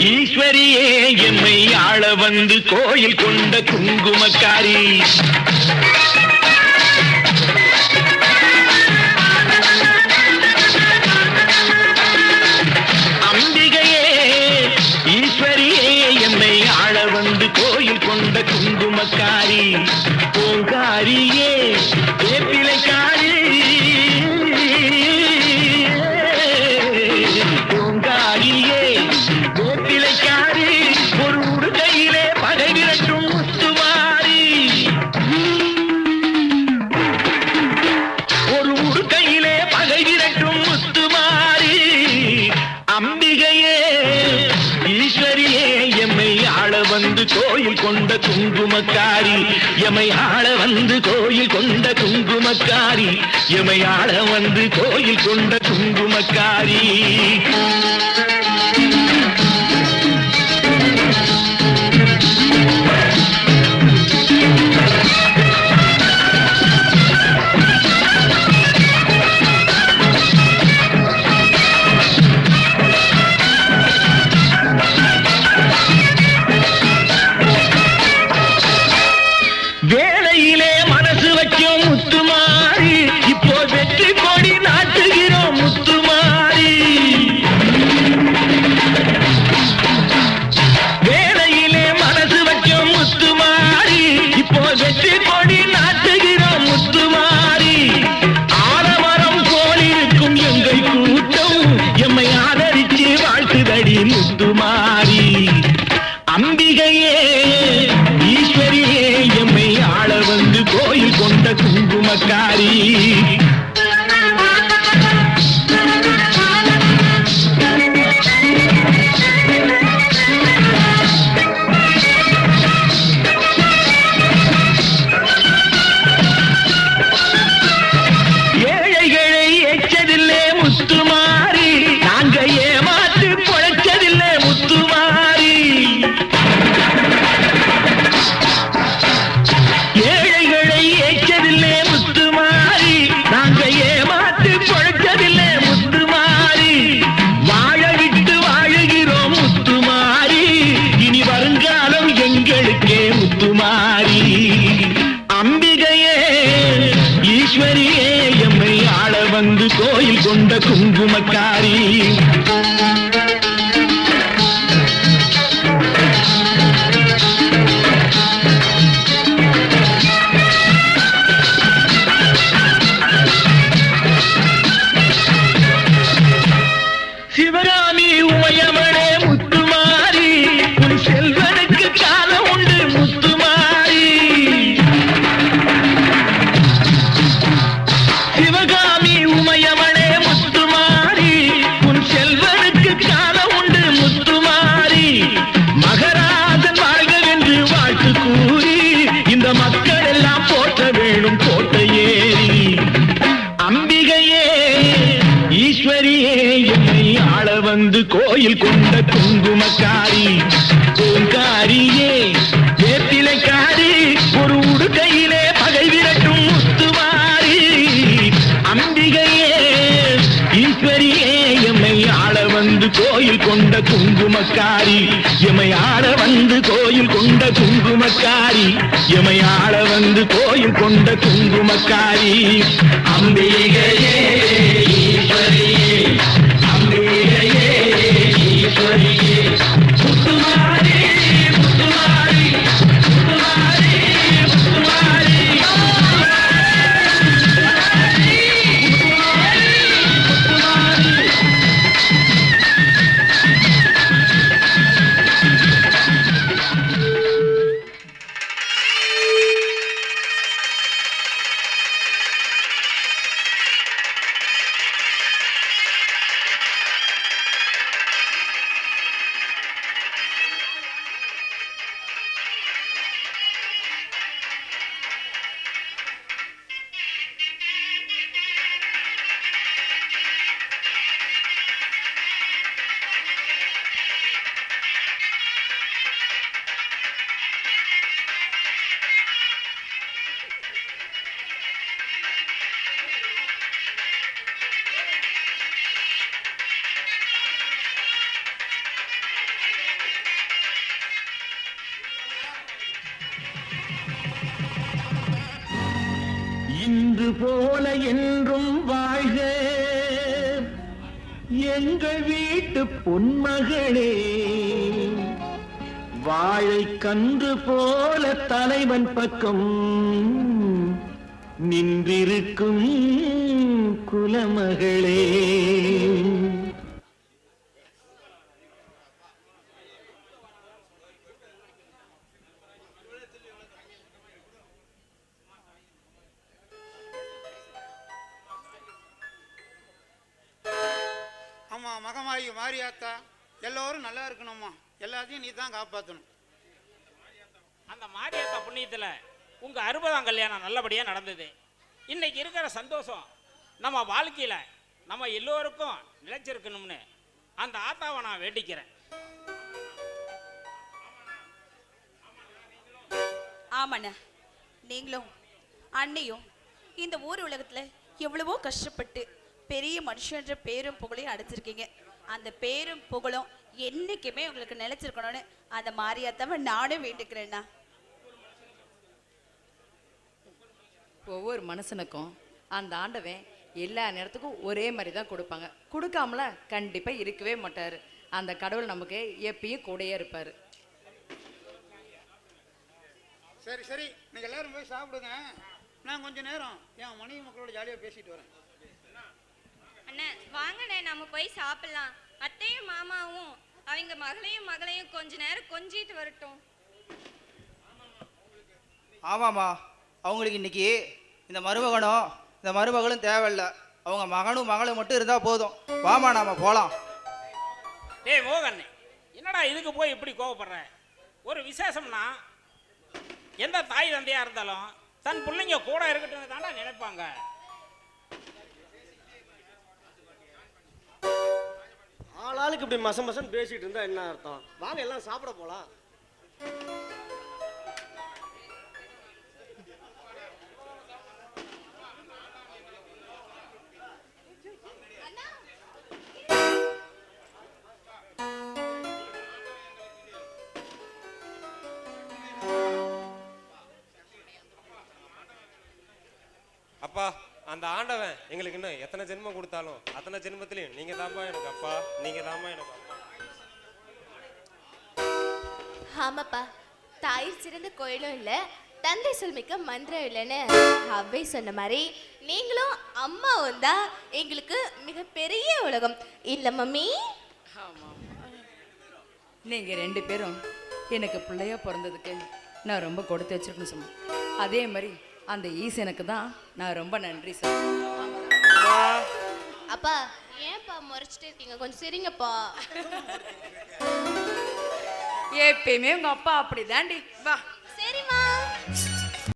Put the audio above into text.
ஈஸ்வரியே எம்மை ஆள வந்து கோயில் கொண்ட குங்குமக்காரி. கோயில் கொண்ட குங்குமக்காரி. பூங்காரியே வந்து கோயில் கொண்ட குங்குமக்காரி. எமை ஆள வந்து கோயில் கொண்ட குங்குமக்காரி. எமை ஆள வந்து கோயில் கொண்ட குங்குமக்காரி. குங்குமக்காரி. சிவகாமி உமையவளே முத்துமாரி. உன் செல்வனுக்கு காலம் உண்டு முத்துமாரி. சிவகாமி கையில் கொண்ட குங்குமக்காரி பூங்காரியே வேப்பிலைக்காரி ஒரு உடுக்கையிலே பகை விரட்டும் முத்துமாரி. அம்பிகையே ஈஸ்வரியே எம்மை ஆள வந்து கோயில் கொண்ட குங்குமக்காரி எமை ஆள வந்து கோயில் கொண்ட குங்குமக்காரி எமை ஆள வந்து கோயில் கொண்ட குங்குமக்காரி. அம்பிகை இது போல என்றும் வாழ்க. எங்கள் வீட்டு பொன்மகளே வாழை கன்று போல தலைவன் பக்கம் நின்றிருக்கும் குலமகளே. மகமாயி மாரியாத்தா எல்லோரும் நல்லா இருக்கணும்மா. எல்லாத்தையும் நீ தான் காப்பாற்றணும் அந்த மாரியாத்தா புண்ணியத்துல உங்க அறுபதாம் கல்யாணம் நல்லபடியா நடந்தது. இன்னைக்கு இருக்கிற சந்தோஷம் நம்ம வாழ்க்கையில நம்ம எல்லோருக்கும் நிலைச்சிருக்கணும்னு அந்த ஆத்தாவை நான் வேண்டிக்கிறேன். ஆமாண்ணா. நீங்களும் அண்ணியும் இந்த ஊர் உலகத்துல எவ்வளவோ கஷ்டப்பட்டு பெரிய மனுஷன்ற பேரும் புகழையும் அடைச்சிருக்கீங்க அந்த பேரும் புகழும் என்னைக்குமே உங்களுக்கு நிலைச்சிருக்கணும்னு அந்த மாரியாத்தாவை நானும் வேண்டிக்கிறேண்ணா ஒவ்வொரு மனுஷனுக்கும் அந்த ஆண்டவன் எல்லா நேரத்துக்கும் ஒரே மாதிரி தான் கொடுப்பாங்க. கொடுக்காமல கண்டிப்பாக இருக்கவே மாட்டார். அந்த கடவுள் நமக்கு எப்பயும் கூடயே இருப்பார். சரி சரி. நீங்க எல்லாரும் போய் சாப்பிடுங்க. நான் கொஞ்ச நேரம் என் மனைவி மக்களோட ஜாலியாக பேசிட்டு வரேன். அண்ணா வாங்கண்ணே நம்ம போய் சாப்பிடலாம். அத்தையும் மாமாவும் அவங்க மகளையும் மகளையும் கொஞ்ச நேரம் கொஞ்சிட்டு வரட்டும். ஆமாம்மா. அவங்களுக்கு இன்னைக்கு இந்த மருமகனும் இந்த மருமகளும் தேவையில்ல. அவங்க மகனும் மகளும் மட்டும் இருந்தால் போதும். வாமா நாம போகலாம் டேய் மோகன் என்னடா இதுக்கு போய் இப்படி கோவப்படுற? ஒரு விசேஷம்னா எந்த தாய் தந்தையா இருந்தாலும் தன் பிள்ளைங்க கூட இருக்கட்டும் தாண்டா நினைப்பாங்க. ஆளாளுக்கு இப்படி மசம் மசன்னு பேசிட்டு இருந்தா என்ன அர்த்தம்? வாங்க எல்லாம் சாப்பிட போலாம். அப்பா அந்த ஆண்டவன் எங்களுக்கு இன்னும் எத்தனை ஜென்மம் கொடுத்தாலும் அத்தனை ஜென்மத்திலையும் நீங்க தான்ப்பா எனக்கு அப்பா நீங்க தான்ப்பா எனக்கு அப்பா. ஆமாப்பா தாய் சிறந்த கோயிலும் இல்லை தந்தை சொல்மிக்க மந்திரம் இல்லைன்னு அவ்வை சொன்ன மாதிரி நீங்களும் அம்மாவும் தான் எங்களுக்கு மிகப்பெரிய உலகம். இல்லை மம்மி? நீங்கள் ரெண்டு பேரும் எனக்கு பிள்ளையா பிறந்ததுக்கு நான் ரொம்ப கொடுத்து வச்சிருக்கேன்னு சொன்னேன். அதே மாதிரி அந்த ஈசனுக்கு தான். நான் ரொம்ப நன்றி சார் அப்பா ஏன்ப்பா முறைச்சிட்டு இருக்கீங்க? கொஞ்சம் சரிங்கப்பா. எப்பயுமே உங்கள் அப்பா அப்படி தாண்டி வா.